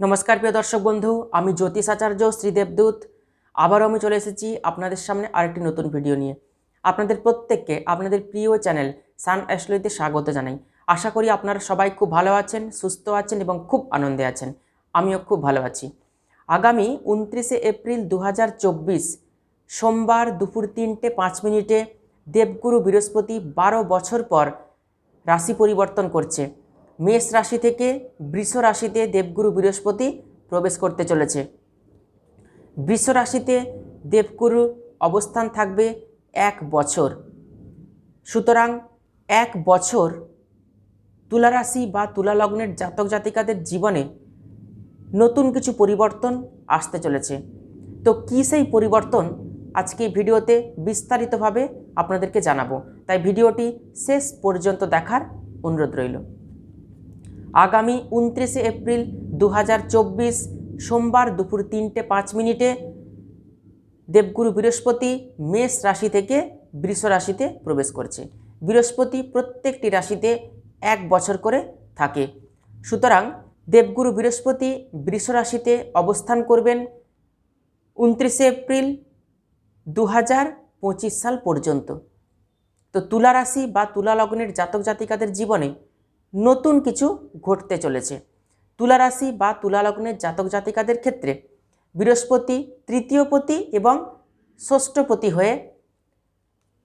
নমস্কার প্রিয় দর্শক বন্ধু, আমি জ্যোতিষ আচার্য শ্রীদেবদূত আবারও আমি চলে এসেছি আপনাদের সামনে আরেকটি নতুন ভিডিও নিয়ে। আপনাদের প্রত্যেককে আপনাদের প্রিয় চ্যানেল সান অ্যাস্ট্রোতে স্বাগত জানাই। আশা করি আপনারা সবাই খুব ভালো আছেন, সুস্থ আছেন এবং খুব আনন্দে আছেন। আমিও খুব ভালো আছি। আগামী উনত্রিশে এপ্রিল দু হাজার চব্বিশ, সোমবার দুপুর তিনটে পাঁচ মিনিটে দেবগুরু বৃহস্পতি বারো বছর পর রাশি পরিবর্তন করছে। মেষ রাশি থেকে বৃষ রাশিতে দেবগুরু বৃহস্পতি প্রবেশ করতে চলেছে। বৃষ রাশিতে দেবগুরু অবস্থান থাকবে এক বছর। সুতরাং এক বছর তুলা রাশি বা তুলা লগ্নের জাতক জাতিকাদের জীবনে নতুন কিছু পরিবর্তন আসতে চলেছে। তো কী সেই পরিবর্তন? আজকে ভিডিওতে বিস্তারিতভাবে আপনাদেরকে জানাব। তাই ভিডিওটি শেষ পর্যন্ত দেখার অনুরোধ রইল। আগামী উনত্রিশে এপ্রিল দু হাজার চব্বিশ সোমবার দুপুর তিনটে পাঁচ মিনিটে দেবগুরু বৃহস্পতি মেষ রাশি থেকে বৃষ রাশিতে প্রবেশ করছে। বৃহস্পতি প্রত্যেকটি রাশিতে এক বছর করে থাকে। সুতরাং দেবগুরু বৃহস্পতি বৃষ রাশিতে অবস্থান করবেন উনত্রিশে এপ্রিল দু সাল পর্যন্ত। তো তুলা রাশি বা তুলা লগ্নের জাতক জাতিকাদের জীবনে নতুন কিছু ঘটতে চলেছে। তুলা রাশি বা তুলা লগ্নের জাতক জাতিকাদের ক্ষেত্রে বৃহস্পতি তৃতীয়পতি এবং ষষ্ঠপতি হয়ে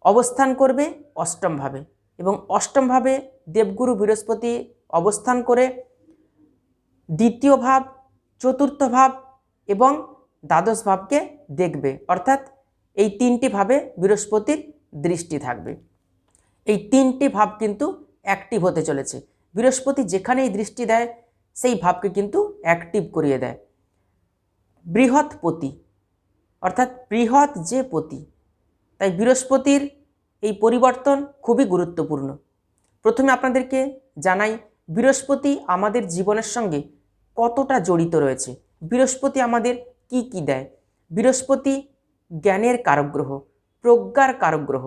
অবস্থান করবে অষ্টমভাবে এবং অষ্টমভাবে দেবগুরু বৃহস্পতি অবস্থান করে দ্বিতীয় ভাব, চতুর্থ ভাব এবং দ্বাদশ ভাবকে দেখবে। অর্থাৎ এই তিনটি ভাবে বৃহস্পতির দৃষ্টি থাকবে। এই তিনটি ভাব কিন্তু অ্যাক্টিভ হতে চলেছে। বৃহস্পতি যেখানেই দৃষ্টি দেয়, সেই ভাবকে কিন্তু অ্যাক্টিভ করিয়ে দেয়। বৃহৎ পতি, অর্থাৎ বৃহৎ যে পতি, তাই বৃহস্পতির এই পরিবর্তন খুবই গুরুত্বপূর্ণ। প্রথমে আপনাদেরকে জানাই, বৃহস্পতি আমাদের জীবনের সঙ্গে কতটা জড়িত রয়েছে? বৃহস্পতি আমাদের কি কি দেয়? বৃহস্পতি জ্ঞানের কারগ্রহ প্রজ্ঞার কারগ্রহ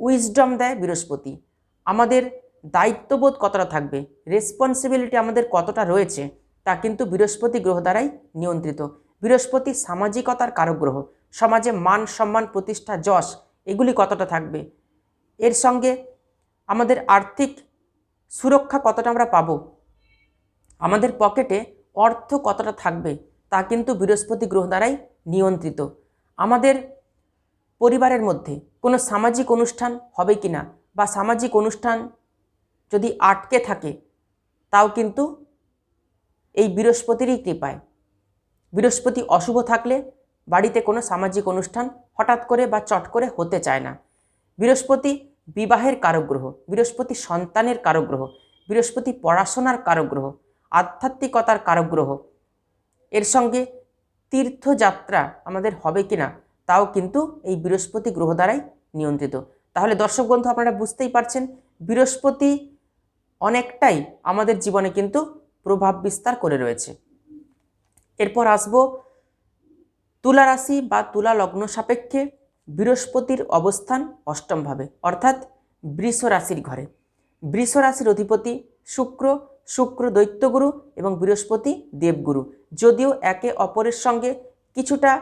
উইজডম দেয় বৃহস্পতি। আমাদের দায়িত্ববোধ কতটা থাকবে? রেসপন্সিবিলিটি আমাদের কতটা রয়েছে? তা কিন্তু বৃহস্পতি গ্রহ দ্বারাই নিয়ন্ত্রিত। বৃহস্পতি সামাজিকতার কারক গ্রহ। সমাজে মান সম্মান প্রতিষ্ঠা যশ, এগুলি কতটা থাকবে? এর সঙ্গে আমাদের আর্থিক সুরক্ষা কতটা আমরা পাব? আমাদের পকেটে অর্থ কতটা থাকবে? তা কিন্তু বৃহস্পতি গ্রহ দ্বারাই নিয়ন্ত্রিত। আমাদের পরিবারের মধ্যে কোনো সামাজিক অনুষ্ঠান হবে কি না বা সামাজিক অনুষ্ঠান যদি আটকে থাকে, তাও কিন্তু এই বৃহস্পতিরই কৃপায়। বৃহস্পতি অশুভ থাকলে বাড়িতে কোনো সামাজিক অনুষ্ঠান হঠাৎ করে বা চট করে হতে চায় না। বৃহস্পতি বিবাহের কারগ্রহ বৃহস্পতি সন্তানের কারগ্রহ বৃহস্পতি পড়াশোনার কারগ্রহ আধ্যাত্মিকতার কারগ্রহ এর সঙ্গে তীর্থযাত্রা আমাদের হবে কি না, তাও কিন্তু এই বৃহস্পতি গ্রহ দ্বারাই নিয়ন্ত্রিত। তাহলে দর্শক বন্ধু, আপনারা বুঝতেই পারছেন, বৃহস্পতি অনেকটাই আমাদের জীবনে কিন্তু প্রভাব বিস্তার করে রয়েছে। এরপর আসব তুলা রাশি বা তুলা লগ্ন সাপেক্ষে বৃহস্পতির অবস্থান অষ্টমভাবে, অর্থাৎ বৃষ রাশির ঘরে। বৃষ রাশির অধিপতি শুক্র শুক্র দৈত্যগুরু এবং বৃহস্পতি দেবগুরু। যদিও একে অপরের সঙ্গে কিছুটা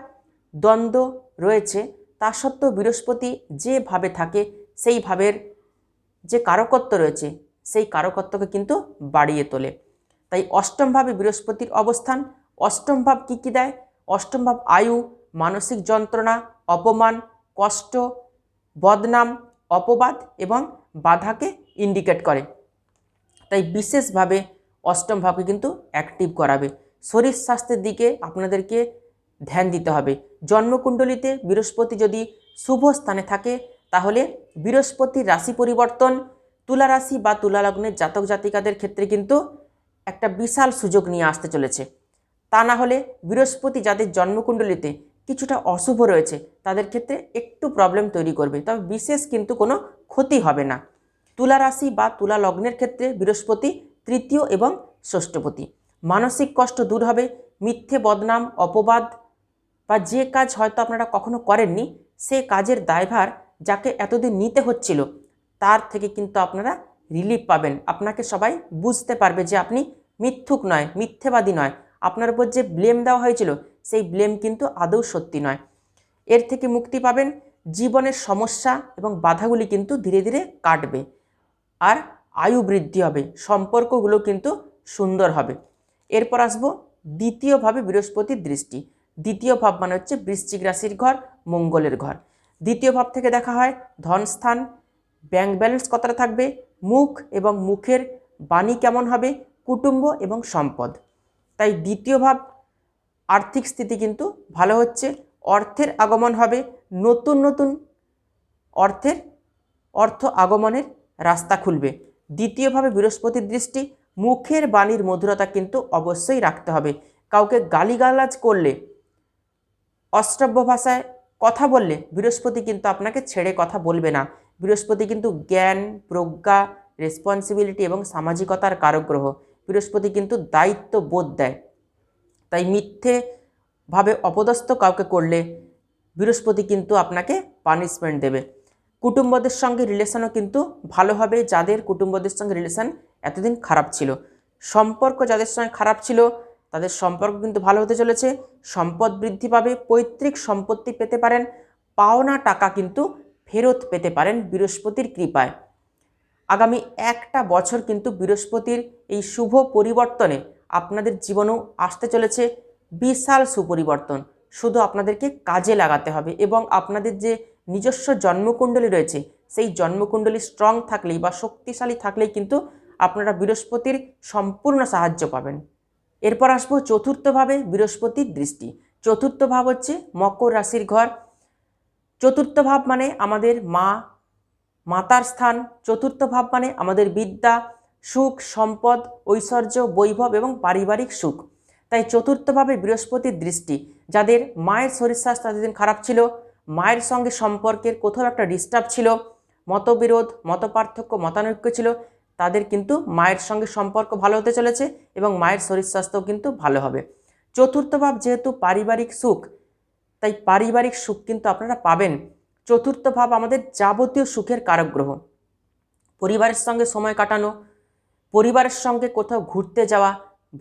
দ্বন্দ্ব রয়েছে, তা সত্ত্বেও বৃহস্পতি যেভাবে থাকে সেই ভাবের যে কারকত্ব রয়েছে সেই কারকত্বকে কিন্তু বাড়িয়ে তোলে। তাই অষ্টমভাবে বৃহস্পতির অবস্থান, অষ্টম ভাব কী কী দেয়? অষ্টম ভাব আয়ু, মানসিক যন্ত্রণা, অপমান, কষ্ট, বদনাম, অপবাদ এবং বাধাকে ইন্ডিকেট করে। তাই বিশেষভাবে অষ্টম ভাবকে কিন্তু অ্যাক্টিভ করাবে। শরীর স্বাস্থ্যের দিকে আপনাদেরকে ধ্যান দিতে হবে। জন্মকুণ্ডলিতে বৃহস্পতি যদি শুভ স্থানে থাকে, তাহলে বৃহস্পতির রাশি পরিবর্তন তুলা রাশি বা তুলা লগ্নের জাতক জাতিকাদের ক্ষেত্রে কিন্তু একটা বিশাল সুযোগ নিয়ে আসতে চলেছে। তা না হলে বৃহস্পতি যাদের জন্মকুণ্ডলিতে কিছুটা অশুভ রয়েছে, তাদের ক্ষেত্রে একটু প্রবলেম তৈরি করবে। তবে বিশেষ কিন্তু কোনো ক্ষতি হবে না। তুলা রাশি বা তুলা লগ্নের ক্ষেত্রে বৃহস্পতি তৃতীয় এবং ষষ্ঠপতি। মানসিক কষ্ট দূর হবে, মিথ্যে বদনাম, অপবাদ বা যে কাজ হয়তো আপনারা কখনো করেননি, সে কাজের দায়ভার যাকে এতদিন নিতে হচ্ছিল তার থেকে কিন্তু আপনারা রিলিফ পাবেন। আপনাকে সবাই বুঝতে পারবে যে আপনি মিথ্যুক নয়, মিথ্যেবাদী নয়। আপনার উপর যে ব্লেম দেওয়া হয়েছিল, সেই ব্লেম কিন্তু আদৌ সত্যি নয়। এর থেকে মুক্তি পাবেন, জীবনের সমস্যা এবং বাধাগুলি কিন্তু ধীরে ধীরে কাটবে আর আয়ু বৃদ্ধি হবে, সম্পর্কগুলো কিন্তু সুন্দর হবে। এরপর আসব দ্বিতীয়ভাবে বৃহস্পতির দৃষ্টি। দ্বিতীয় ভাব মানে হচ্ছে বৃশ্চিক রাশির ঘর, মঙ্গলের ঘর। দ্বিতীয় ভাব থেকে দেখা হয় ধনস্থান ব্যাংক ব্যালেন্স কতটা থাকবে, মুখ এবং মুখের বাণী কেমন হবে, কুটুম্ব এবং সম্পদ। তাই দ্বিতীয় ভাব, আর্থিক স্থিতি কিন্তু ভালো হচ্ছে, অর্থের আগমন হবে, নতুন নতুন অর্থের, অর্থ আগমনের রাস্তা খুলবে। দ্বিতীয়ভাবে বৃহস্পতির দৃষ্টি, মুখের বাণীর মধুরতা কিন্তু অবশ্যই রাখতে হবে। কাউকে গালিগালাজ করলে, অষ্টব্য ভাষায় কথা বললে, বৃহস্পতি কিন্তু আপনাকে ছেড়ে কথা বলবে না। বৃহস্পতি কিন্তু জ্ঞান, প্রজ্ঞা রেসপন্সিবিলিটি এবং সামাজিকতার কারক গ্রহ বৃহস্পতি কিন্তু দায়িত্ব বোধ দেয়। তাই মিথ্যেভাবে অপদস্থ কাউকে করলে বৃহস্পতি কিন্তু আপনাকে পানিশমেন্ট দেবে। কুটুম্বদের সঙ্গে রিলেশনও কিন্তু ভালো হবে। যাদের কুটুম্বদের সঙ্গে রিলেশন এতদিন খারাপ ছিল। সম্পর্ক যাদের সঙ্গে খারাপ ছিল, তাদের সম্পর্ক কিন্তু ভালো হতে চলেছে। সম্পদ বৃদ্ধি পাবে, পৈতৃক সম্পত্তি পেতে পারেন। পাওনা টাকা কিন্তু ফেরত পেতে পারেন বৃহস্পতির কৃপায়। আগামী একটা বছর কিন্তু বৃহস্পতির এই শুভ পরিবর্তনে আপনাদের জীবনেও আসতে চলেছে বিশাল সুপরিবর্তন। শুধু আপনাদেরকে কাজে লাগাতে হবে এবং আপনাদের যে নিজস্ব জন্মকুণ্ডলী রয়েছে, সেই জন্মকুণ্ডলী স্ট্রং থাকলেই বা শক্তিশালী থাকলেই কিন্তু আপনারা বৃহস্পতির সম্পূর্ণ সাহায্য পাবেন। এরপর আসব চতুর্থভাবে বৃহস্পতির দৃষ্টি। চতুর্থ ভাব হচ্ছে মকর রাশির ঘর। চতুর্থ ভাব মানে আমাদের মা, মাতার স্থান। চতুর্থ ভাব মানে আমাদের বিদ্যা, সুখ, সম্পদ, ঐশ্বর্য, বৈভব এবং পারিবারিক সুখ। তাই চতুর্থভাবে বৃহস্পতির দৃষ্টি। যাদের মায়ের শরীর স্বাস্থ্য এতদিন খারাপ ছিল, মায়ের সঙ্গে সম্পর্কের কোথাও একটা ডিস্টার্ব ছিল, মতবিরোধ, মতপার্থক্য, মতানৈক্য ছিল, তাদের কিন্তু মায়ের সঙ্গে সম্পর্ক ভালো হতে চলেছে এবং মায়ের শরীর স্বাস্থ্যও কিন্তু ভালো হবে। চতুর্থ ভাব যেহেতু পারিবারিক সুখ তাই পারিবারিক সুখ কিন্তু আপনারা পাবেন। চতুর্থ ভাব আমাদের যাবতীয় সুখের কারক গ্রহ পরিবারের সঙ্গে সময় কাটানো, পরিবারের সঙ্গে কোথাও ঘুরতে যাওয়া,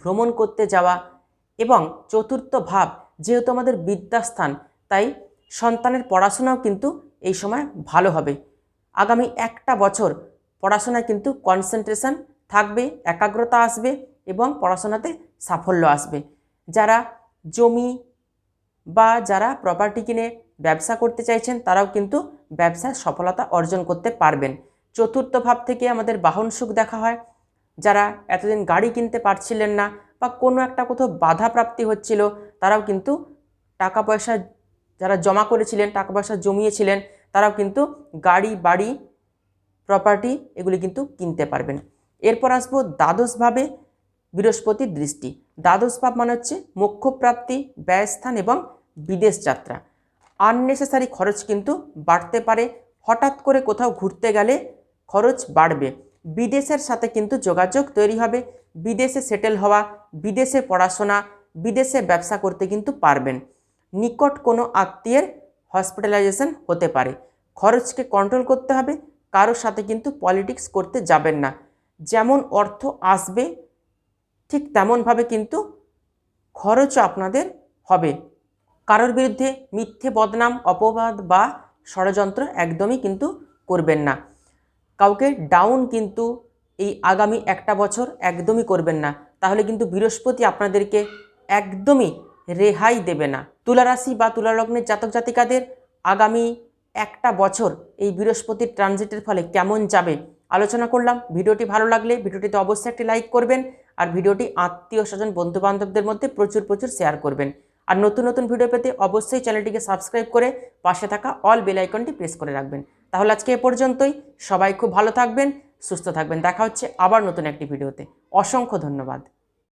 ভ্রমণ করতে যাওয়া এবং চতুর্থ ভাব যেহেতু আমাদের বিদ্যাস্থান, তাই সন্তানের পড়াশোনাও কিন্তু এই সময় ভালো হবে। আগামী একটা বছর পড়াশোনায় কিন্তু কনসেন্ট্রেশন থাকবে, একাগ্রতা আসবে এবং পড়াশোনাতে সাফল্য আসবে। যারা জমি বা যারা প্রপার্টি কিনে ব্যবসা করতে চাইছেন, তারাও কিন্তু ব্যবসায় সফলতা অর্জন করতে পারবেন। চতুর্থ ভাব থেকে আমাদের বাহন সুখ দেখা হয়। যারা এতদিন গাড়ি কিনতে পারছিলেন না বা কোনো একটা কোথাও বাধা প্রাপ্তি হচ্ছিল, তারাও কিন্তু টাকা পয়সা যারা জমা করেছিলেন, টাকা পয়সা জমিয়েছিলেন, তারাও কিন্তু গাড়ি, বাড়ি প্রপার্টি এগুলি কিন্তু কিনতে পারবেন। এরপর আসব দ্বাদশভাবে বৃহস্পতির দৃষ্টি। দ্বাদশ পাপ মানে হচ্ছে মোক্ষপ্রাপ্তি, ব্যয়স্থান এবং বিদেশ যাত্রা। আননেসেসারি খরচ কিন্তু বাড়তে পারে। হঠাৎ করে কোথাও ঘুরতে গেলে খরচ বাড়বে। বিদেশের সাথে কিন্তু যোগাযোগ তৈরি হবে। বিদেশে সেটেল হওয়া, বিদেশে পড়াশোনা, বিদেশে ব্যবসা করতে কিন্তু পারবেন। নিকট কোনো আত্মীয়ের হসপিটালাইজেশন হতে পারে। খরচকে কন্ট্রোল করতে হবে। কারোর সাথে কিন্তু পলিটিক্স করতে যাবেন না। যেমন অর্থ আসবে ঠিক তেমনভাবে কিন্তু খরচও আপনাদের হবে। কারোর বিরুদ্ধে মিথ্যে, বদনাম, অপবাদ বা ষড়যন্ত্র একদমই কিন্তু করবেন না। কাউকে ডাউন কিন্তু এই আগামী একটা বছর একদমই করবেন না। তাহলে কিন্তু বৃহস্পতি আপনাদেরকে একদমই রেহাই দেবে না। তুলা রাশি বা তুলালগ্নের জাতক জাতিকাদের আগামী একটা বছর এই বৃহস্পতির ট্রানজিটের ফলে কেমন যাবে? আলোচনা করলাম। ভিডিওটি ভালো লাগলে ভিডিওটিতে অবশ্যই একটি লাইক করবেন। আর ভিডিওটি আত্মীয় স্বজন, বন্ধুবান্ধবদের মধ্যে প্রচুর প্রচুর শেয়ার করবেন। আর নতুন নতুন ভিডিও পেতে অবশ্যই চ্যানেলটিকে সাবস্ক্রাইব করে পাশে থাকা অল বেল আইকনটি প্রেস করে রাখবেন। তাহলে আজকে এ পর্যন্তই। সবাই খুব ভালো থাকবেন, সুস্থ থাকবেন। দেখা হচ্ছে আবার নতুন একটি ভিডিওতে অসংখ্য ধন্যবাদ।